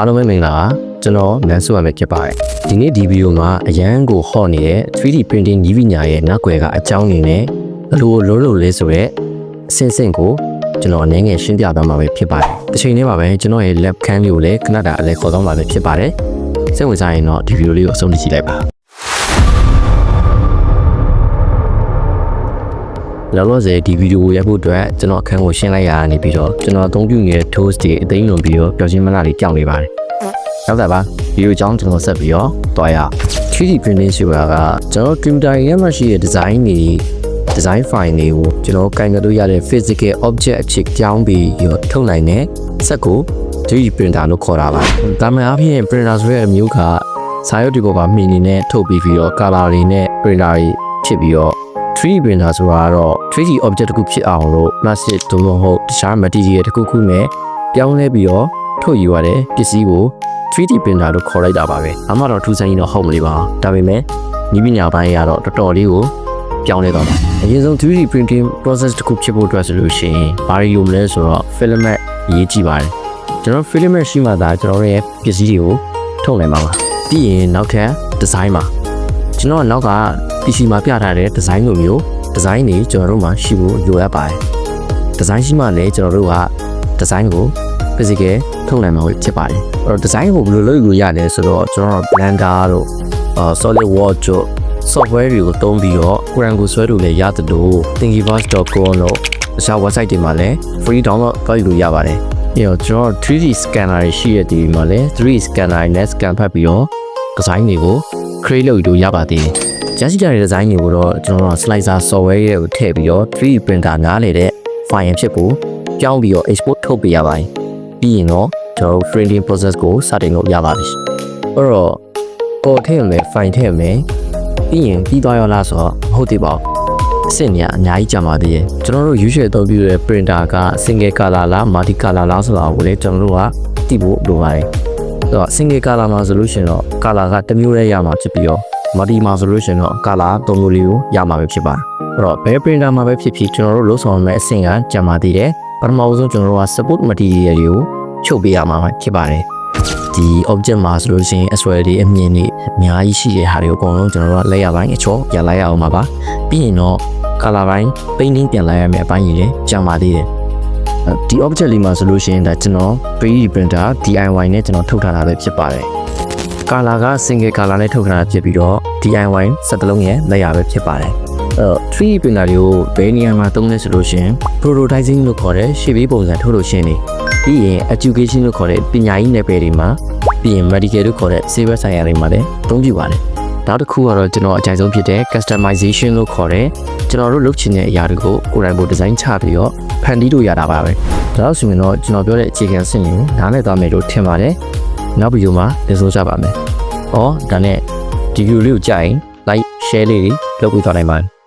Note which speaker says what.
Speaker 1: အားလုံးပဲမင်္ဂလာပါကျွန်တော်နန်းစုရမယ်ဖြစ်ပါတယ်ဒီနေ့ဒီဗီဒီယိုမှာအရန်ကိုဟော့နေတဲ့ 3D printing နည်းပညာရဲ့နောက်ွယ်ကအကြောင်းရင်းနဲ့ဘယ်လိုလုံးလို့လဲဆိုတော့အဆင့်ဆင့်ကိုကျွန်တော်အနေငယ်ရှင်းပြသွားမှာပဲဖြစ်ပါတယ်တစ်ချိန်တည်းမှာပဲကျွန်တော်ရဲ့ lab cam လေးကိုလည်းခဏတာအလဲခေါ်သွားမှာပဲဖြစ်ပါတယ်စိတ်ဝင်စားရင်တော့ဒီဗီဒီယိုလေးကိုအဆုံးထိကြည့်လိုက်ပါ လောလောဆယ်ဒီဗီဒီယိုကိုရိုက်ဖို့အတွက်ကျွန်တော်အခန်းကိုရှင်းလိုက်ရတာနေပြီးတော့ကျွန်တော်အသုံးပြုနေတဲ့ tools တွေအသိဉာဏ်ပြီးတော့ပျော်ခြင်းမလားတွေကြောက်နေပါတယ်။ရောက်တာပါဗီဒီယိုအကြောင်းကျွန်တော်ဆက်ပြီးတော့တွားရအောင် 3D printing ဆိုတာကကျွန်တော် computer ရဲ့မှာရှိတဲ့ design တွေ design file တွေကိုကျွန်တော်ကင်ကလို့ရတဲ့ physical object အဖြစ်ကြောင်းပြီးရောထုတ်နိုင်တဲ့စက်ကို 3D printer လို့ခေါ်တာပါ။ဒါမှအပြင် printer ဆိုတဲ့အမျိုးကစာရုပ်ဒီပေါ်မှာမှီနေနဲ့ထုတ်ပြီးပြီးတော့ color တွေနဲ့ printer တွေဖြစ်ပြီးတော့ 3D printer ဆိုတာကတော့ 3D object တစ်ခုဖြစ်အောင်လို့ plastic သို့မဟုတ်တခြား material တစ်ခုခုနဲ့ပြောင်းလဲပြီးတော့ထုတ်ယူရတဲ့ပစ္စည်းကို 3D printer လို့ခေါ်လိုက်တာပါပဲ။အမှတော့ထူးဆန်းကြီးတော့ဟုတ်မလို့ပါ။ဒါပေမဲ့ဤပညာပိုင်းကတော့တော်တော်လေးကိုပြောင်းလဲသွားပါ။အရင်ဆုံး 3D printing process တစ်ခုဖြစ်ဖို့အတွက်ဆိုလို့ရှိရင်ဘာတွေယူမလဲဆိုတော့ filament အရေးကြီးပါတယ်။ကျွန်တော် filament ရှိမှသာကျွန်တော်ရဲ့ပစ္စည်းတွေကိုထုတ်နိုင်မှာပါ။ပြီးရင်နောက်ထပ် design ပါ။ ကျွန်တော်ကနောက်က PC မှာပြထားတဲ့ design လိုမျိုး design တွေကျွန်တော်တို့မှာရှိဖို့လိုအပ်ပါတယ်။ design ရှိမှလည်းကျွန်တော်တို့က design ကို physical ထုတ်နိုင်မှာဖြစ်ပါတယ်။အဲ့တော့ design ကိုဘယ်လိုလုပ်လို့ရလဲဆိုတော့ကျွန်တော်တို့ Blender တို့အာ SolidWorks တို့ software တွေကိုသုံးပြီးတော့ program ကိုဆွဲလို့လည်းရတယ်လို့ thingiverse.com တို့တခြား website တွေမှာလည်း free download လုပ်လို့ရပါတယ်။ပြီးတော့ကျွန်တော် 3D scanner တွေရှိတဲ့ဒီမှာလည်း 3D scanner နဲ့ scan ဖတ်ပြီးတော့ design တွေကို create လုပ်လို့ရပါသေးတယ်။ကြာစီကြတဲ့ design တွေကိုတော့ကျွန်တော်တို့ slicer software ရဲ့ကိုထည့်ပြီးတော့ 3D printer နားလေတဲ့ file ဖြစ်ဖို့ပြောင်းပြီးတော့ export ထုတ်ပေးရပါတယ်။ပြီးရင်တော့ကျွန်တော်တို့ printing process ကိုစတင်လို့ရပါပြီ။အဲ့တော့ပေါ်ထည့်မယ် file ထည့်မယ်ပြီးရင်ပြီးသွားရောလားဆိုတော့မဟုတ်သေးပါဘူး။အဆင့်ညာအများကြီးကြာပါသေးတယ်။ကျွန်တော်တို့ usual အသုံးပြုတဲ့ printer က single color လား multi color လားဆိုတာကိုလည်းကျွန်တော်တို့ကသိဖို့လိုပါတယ်။ အဲ့တော့ single color မှာဆိုလို့ရှိရင်တော့ color ကတစ်မျိုးတည်းရမှာဖြစ်ပြီးတော့ multi မှာဆိုလို့ရှိရင်တော့ color သုံးမျိုးလေးကိုရမှာပဲဖြစ်ပါတယ်။အဲ့တော့ဘယ် printer မှာပဲဖြစ်ဖြစ်ကျွန်တော်တို့လုပ်ဆောင်ရမယ့်အဆင့်ကကြာပါသေးတယ်။ပထမဆုံးကျွန်တော်တို့က support material တွေကိုချုပ်ပေးရမှာဖြစ်ပါတယ်။ဒီ object မှာဆိုလို့ရှိရင် SWL တွေအမြင်တွေအများကြီးရှိတဲ့ဟာတွေကိုအကုန်လုံးကျွန်တော်တို့ကလက်ရပိုင်းအချောပြန်လိုက်ရအောင်ပါပါ။ပြီးရင်တော့ color ပိုင်း painting ပြန်လိုက်ရမယ့်အပိုင်းကြီးလည်းကြာပါသေးတယ်။ ဒီ object လေးမှာဆိုလို့ရှိရင်ဒါကျွန်တော် 3D printer DIY နဲ့ကျွန်တော်ထုတ်ထားတာပဲဖြစ်ပါတယ်။ color က single color နဲ့ထုတ်ထားတာဖြစ်ပြီးတော့ DIY စက်တလုံးရဲ့လက်ရပဲဖြစ်ပါတယ်။အဲ့တော့ 3D printer တွေကိုဘယ်နေရာမှာသုံးလဲဆိုလို့ရှိရင် prototyping လို့ခေါ်တဲ့ရှေ့ပေးပုံစံထုတ်လို့ရှင်းနေပြီးရင် education လို့ခေါ်တဲ့ပညာရေးနယ်ပယ်တွေမှာပြီးရင် medical လို့ခေါ်တဲ့ဆေးဘက်ဆိုင်ရာတွေမှာလည်းသုံးပြပါတယ်။ နောက်တစ်ခုကတော့ကျွန်တော်အကြိုက်ဆုံးဖြစ်တဲ့ customization လို့ခေါ်တဲ့ကျွန်တော်တို့လုပ်ချင်တဲ့အရာတွေကိုကိုယ်တိုင်ပို့ဒီဇိုင်းချပြီးတော့ဖန်တီးလို့ရတာပါပဲ။ဒါလို့ဆိုရင်တော့ကျွန်တော်ပြောတဲ့အခြေခံအဆင့်ကိုနားလည်သွားမယ်လို့ထင်ပါတယ်။နောက်ဗီဒီယိုမှာပြန်ဆိုကြပါမယ်။အော်ဒါနဲ့ဒီဗီဒီယိုလေးကိုကြိုက်ရင် like share လေးတွေလုပ်ပေးသွားနိုင်ပါတယ်။